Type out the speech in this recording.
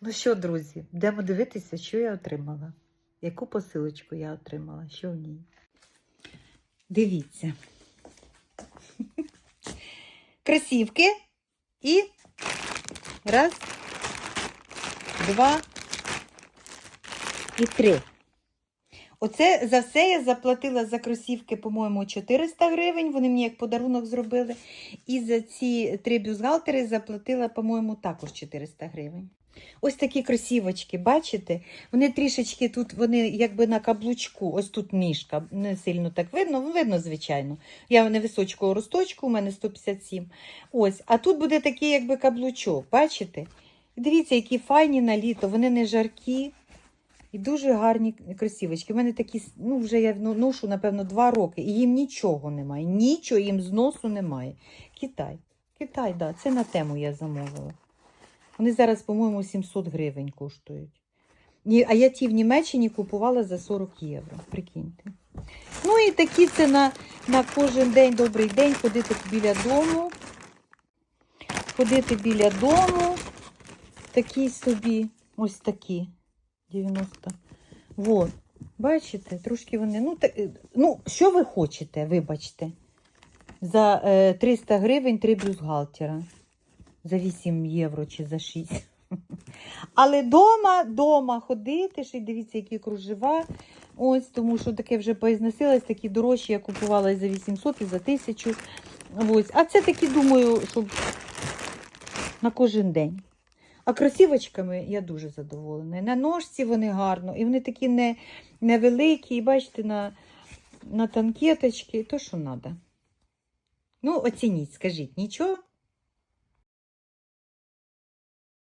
Ну що, друзі, будемо дивитися, що я отримала. Яку посилочку я отримала, що в ній. Дивіться. Кросівки і раз, два і три. Оце за все я заплатила за кросівки, по-моєму, 400 гривень. Вони мені як подарунок зробили. І за ці три бюстгальтери заплатила, по-моєму, також 400 гривень. Ось такі кросівочки, бачите? Вони трішечки тут, вони якби на каблучку, ось тут ніжка, не сильно так видно, ну, видно, звичайно. Я невисочкого росточку, у мене 157. Ось, а тут буде такий якби каблучок, бачите? Дивіться, які файні на літо, вони не жаркі. І дуже гарні кросівочки. У мене такі, ну вже я ну, ношу, напевно, два роки, і їм нічого немає. Нічого їм зносу немає. Китай. Китай, так, да, це на тему я замовила. Вони зараз, по-моєму, 700 гривень коштують. А я ті в Німеччині купувала за 40 євро. Прикиньте. Ну і такі це на, на кожен день добрий день ходити біля дому. Ходити біля дому. Такі собі, ось такі. 90. Вот. Бачите, трошки вони. Ну, так, ну, що ви хочете, вибачте. За е, 300 гривень три бюстгальтера. За 8 євро чи за 6. Але дома, дома ходити, ще й дивіться, які кружева. Ось, тому що таке вже поізносилось, такі дорожчі я купувала за 800, і за 1000. Ось. А це такі, думаю, щоб на кожен день. А кросівочками я дуже задоволена. На ножці вони гарно, і вони такі не, невеликі, і бачите, на, на танкеточки, то що треба. Ну, оцініть, скажіть, нічого?